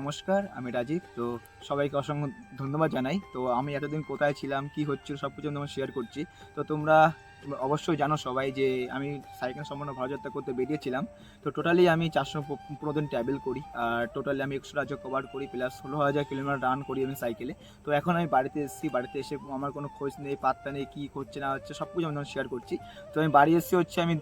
নমস্কার, আমি রাজীব। তো সবাইকে অসংখ্য ধন্যবাদ জানাই। তো আমি এতদিন কোথায় ছিলাম, কি হচ্ছিল সব কিছু তোমার শেয়ার করছি। তো তোমরা অবশ্যই জানো সবাই যে আমি সাইকেল সম্পূর্ণ ভারতযাত্রা করতে বেরিয়েছিলাম। তো টোটালি আমি চারশো পনেরো দিন ট্রাভেল করি। আর টোটালি আমি একশো রাজ্য কভার করি প্লাস ষোলো হাজার কিলোমিটার রান করি আমি সাইকেলে। তো এখন আমি বাড়িতে এসেছি, বাড়িতে এসে আমার কোনো খোঁজ নেই, পাত্তা নেই, কী হচ্ছে না হচ্ছে, সব কিছু আমি শেয়ার করছি। তো আমি বাড়ি এসেছি হচ্ছে আমি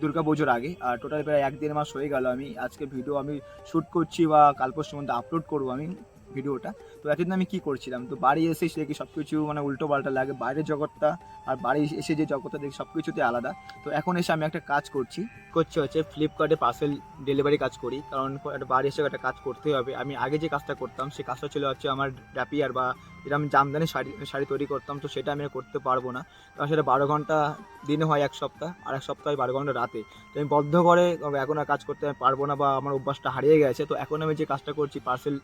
দুর্গা পুজোর আগে। আর টোটাল প্রায় এক দেড় মাস হয়ে গেল আমি আজকে ভিডিও আমি শ্যুট করছি বা কাল পরশুর মধ্যে আপলোড করব আমি ভিডিওটা তো এতদিন আমি কী করছিলাম? তো বাড়ি এসে দেখি সব কিছু মানে উল্টো পাল্টা লাগে? বাইরের জগৎটা আর বাড়ি এসে যে জগৎটা দেখি সব কিছুতে আলাদা। তো এখন এসে আমি একটা কাজ করছি। করছি হচ্ছে ফ্লিপকার্টে পার্সেল ডেলিভারি কাজ করি। কারণ একটা বাড়ি এসে একটা কাজ করতেই হবে। আমি আগে যে কাজটা করতাম, সেই কাজটা ছিল হচ্ছে আমার র্যাপিয়ার বা যেটা আমি জামদানি শাড়ি শাড়ি তৈরি করতাম, তো সেটা আমি করতে পারব না। কারণ সেটা বারো ঘণ্টা দিনে হয় এক সপ্তাহ, আর এক সপ্তাহ বারো ঘণ্টা রাতে। তো আমি বদ্ধ করে এখন আর কাজ করতে পারব না বা আমার অভ্যাসটা হারিয়ে গেছে। তো এখন আমি যে কাজটা করছি পার্সেল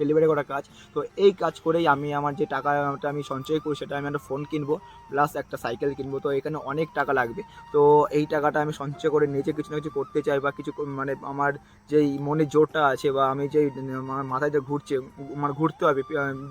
ডেলিভারি করা কাজ, তো এই কাজ করেই আমি আমার যে টাকাটা আমি সঞ্চয় করি, সেটা আমি একটা ফোন কিনবো। প্লাস একটা সাইকেল কিনবো, তো এখানে অনেক টাকা লাগবে। তো এই টাকাটা আমি সঞ্চয় করে নিজে কিছু না কিছু করতে চাই বা কিছু মানে আমার যেই মনে জোরটা আছে বা আমি যেই আমার মাথায় যে ঘুরছে আমার ঘুরতে হবে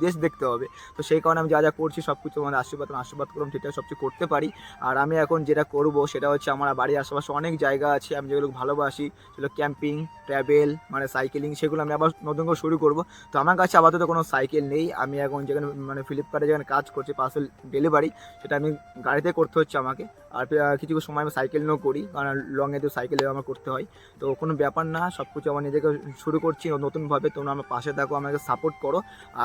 দেশ দেখতে হবে, তো সেই কারণে আমি যা যা করছি সব কিছু আমার আশীর্বাদ আমার আশীর্বাদ করলাম ঠিকঠাক সব কিছু করতে পারি। আর আমি এখন যেটা করব সেটা হচ্ছে আমার বাড়ির আশেপাশে অনেক জায়গা আছে, আমি যেগুলো ভালোবাসি, সেগুলো ক্যাম্পিং ট্রাভেল মানে সাইকেলিং, সেগুলো আমি আবার নতুন করে শুরু করব। তো আমার কাছে আপাতত কোনো সাইকেল নেই, আমি এখন যেখানে মানে ফ্লিপকার্টে যেখানে কাজ করছি, পার্সেল ডেলিভারি, সেটা আমি গাড়িতে করতে হচ্ছে আমাকে। আর কিছু সময় আমি সাইকেল নিয়েও করি, কারণ লংয়ে তো সাইকেলে আমার করতে হয়। তো কোনো ব্যাপার না সব কিছু আমার নিজেকে শুরু করছি নতুনভাবে। তোমরা আমার পাশে থাকো, আমাকে সাপোর্ট করো।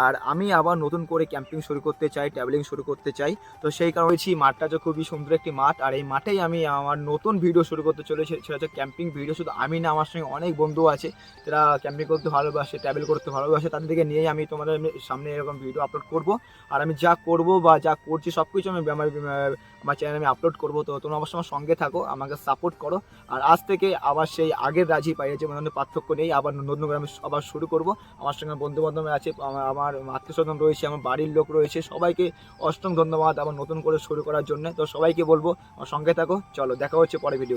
আর আমি আবার নতুন করে ক্যাম্পিং শুরু করতে চাই ট্রাভেলিং শুরু করতে চাই। তো সেই কারণে বলছি মাঠটা যে খুবই সুন্দর একটি মাঠ। আর এই মাঠেই আমি আমার নতুন ভিডিও শুরু করতে চলেছি। সেটা হচ্ছে ক্যাম্পিং ভিডিও শুধু আমি না, আমার সঙ্গে অনেক বন্ধু আছে। যারা ক্যাম্পিং করতে ভালোবাসে ট্রাভেল করতে ভালোবাসে তাদেরকে নিয়েই আমি তোমাদের সামনে এরকম ভিডিও আপলোড করব। আর আমি যা করব বা যা করছি সব কিছু আমি আমার আমার চ্যানেলে আমি আপলোড করব। তো তোমরা অবশ্যই আমার সঙ্গে থাকো, আমাকে সাপোর্ট করো। আর আজ থেকে আবার সেই আগের রাজি পাইয়েছে মানে পার্থক্য নেই, আবার নতুন করে আমি আবার শুরু করব। আমার সঙ্গে বন্ধু বান্ধব আছে আমার- আমার আত্মীয় স্বজন রয়েছে, আমার বাড়ির লোক রয়েছে, সবাইকে অষ্টম ধন্যবাদ আবার নতুন করে শুরু করার জন্য। তো সবাইকে বলব, আমার সঙ্গে থাকো। চলো, দেখা হচ্ছে পরে ভিডিও